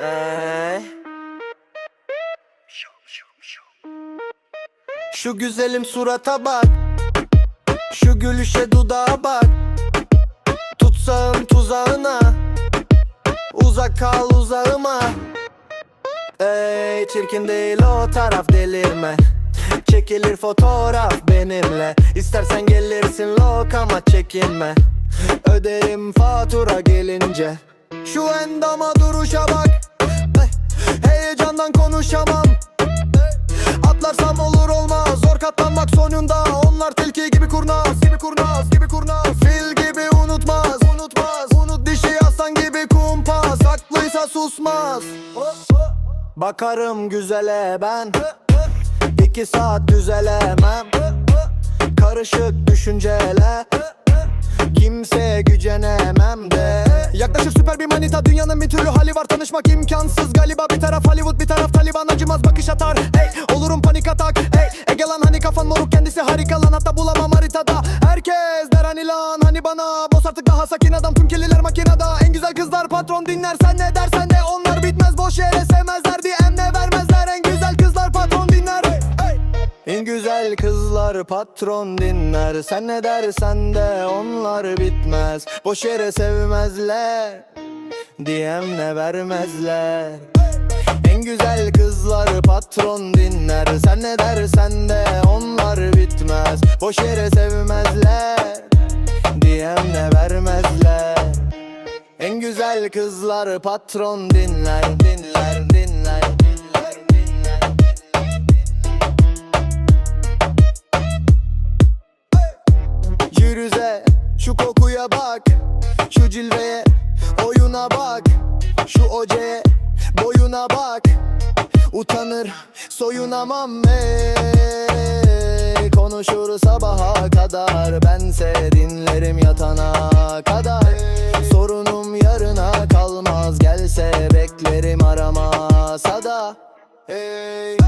Ee, şu güzelim surata bak. Şu gülüşe dudağa bak. Tutsağım tuzağına. Uzak kal uzağıma. Ey çirkin değil o taraf delirme. Çekilir fotoğraf benimle. İstersen gelirsin lokama çekinme Öderim fatura gelince. Şu endama duruşa bak. Ey, Heyecandan konuşamam. Atlarsam olur olmaz. Zor katlanmak sonunda. Onlar tilki gibi kurnaz Gibi kurnaz gibi kurnaz. Fil gibi unutmaz Unutmaz. Unut dişi aslan gibi kumpas. Haklıysa susmaz. Bakarım güzele ben. İki saat düzelemem Karışık düşünceler. Kimseye gücenemem de. Yaklaşır süper bir manita Dünyanın bir türlü hali var. Tanışmak imkansız galiba. Bir taraf Hollywood bir taraf Taliban. Acımaz bakış atar. Hey olurum panik atak. Hey Ege lan hani kafan moruk kendisi harika lan. Hatta bulamam haritada. Herkes der hani lan hani bana. Boz artık daha sakin adam. Tüm kirliler makinada. En güzel kızlar patron dinler. Sen ne dersen de onlar bitmez. Boş yere sevmezler DM ne vermezler. En güzel kızlar patron dinler. En güzel kızlar patron dinler. Sen ne dersen de onlar bitmez. Boş yere sevmezler DM ne vermezler. En güzel kızlar patron dinler. Sen ne dersen de onlar bitmez. Boş yere sevmezler DM ne vermezler. En güzel kızlar patron Dinler Şu cilveye oyuna bak. Şu oceye boyuna bak. Utanır soyunamam ey Konuşur sabaha kadar. Bense dinlerim yatana kadar. Sorunum yarına kalmaz. Gelse beklerim aramasa da. Hey